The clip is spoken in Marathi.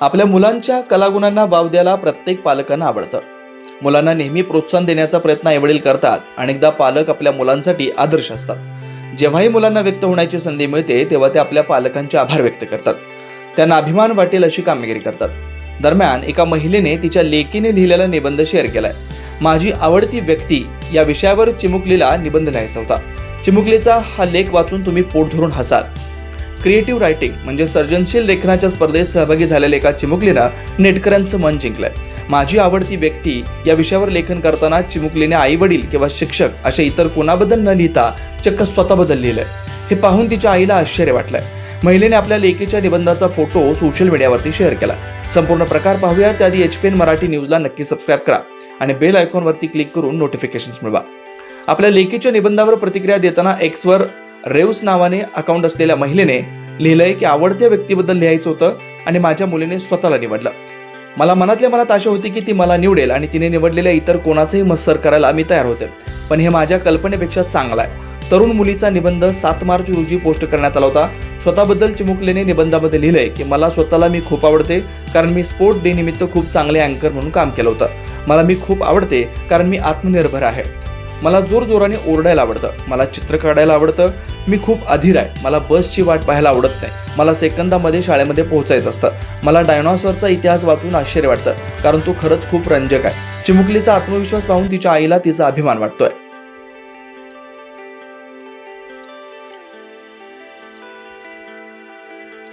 आपल्या मुलांच्या कलागुणांना वाव द्यायला प्रत्येक पालकांना आवडतं. मुलांना नेहमी प्रोत्साहन देण्याचा प्रयत्न आईवडील करतात अनेकदा पालक आपल्या मुलांसाठी आदर्श असतात. जेव्हाही मुलांना व्यक्त होण्याची संधी मिळते तेव्हा ते आपल्या पालकांचे आभार व्यक्त करतात. त्यांना अभिमान वाटेल अशी कामगिरी करतात. दरम्यान एका महिलेने तिच्या लेकीने लिहिलेला निबंध शेअर केलाय. माझी आवडती व्यक्ती या विषयावर चिमुकलीला निबंध लिहायचा होता. चिमुकलीचा हा लेख वाचून तुम्ही पोट धरून हसाल. क्रिएटिव्ह रायटिंग म्हणजे सर्जनशील लेखनाच्या स्पर्धेत सहभागी झालेल्या एका चिमुकलीनं नेटकऱ्यांचं मन जिंकलंय. माझी आवडती व्यक्ती या विषयावर लेखन करताना चिमुकलीने आई वडील किंवा शिक्षक अशा इतर कोणाबद्दल न लिहिता चक्क स्वतःबद्दल लिहिलंय. हे पाहून तिच्या आईला आश्चर्य वाटलंय. महिलेने आपल्या लेखीच्या निबंधाचा फोटो सोशल मीडियावरती शेअर केला. संपूर्ण प्रकार पाहूया त्याआधी एच पी एन मराठी न्यूजला नक्की सबस्क्राईब करा आणि बेल आयकॉनवरती क्लिक करून नोटिफिकेशन्स मिळवा. आपल्या लेखीच्या निबंधावर प्रतिक्रिया देताना एक्सवर रेव्स नावाने अकाउंट असलेल्या महिलेने लिहिलंय की आवडत्या व्यक्तीबद्दल लिहायचं होतं आणि माझ्या मुलीने स्वतःला निवडलं. मला मनातल्या मनात आशा होती की ती मला निवडेल आणि तिने निवडलेल्या इतर कोणाचंही मत्सर करायला मी तयार होते. पण हे माझ्या कल्पनेपेक्षा चांगलं आहे. तरुण मुलीचा निबंध सात मार्च रोजी पोस्ट करण्यात आला होता. स्वतःबद्दल चिमुकलेने निबंधामध्ये लिहिलंय की मला स्वतःला मी खूप आवडते कारण मी स्पोर्ट डे निमित्त खूप चांगले अँकर म्हणून काम केलं होतं. मला मी खूप आवडते कारण मी आत्मनिर्भर आहे. मला जोरजोराने ओरडायला आवडतं. मला चित्र काढायला आवडतं. मी खूप अधीर आहे. मला बसची वाट पाहायला आवडत नाही. मला सेकंदामध्ये शाळेमध्ये पोहोचायचं असतं. मला डायनॉसॉरचा इतिहास वाचून आश्चर्य वाटतं. कारण तो खरंच खूप रंजक आहे. चिमुकलीचा आत्मविश्वास पाहून तिच्या आईला तिचा अभिमान वाटतोय.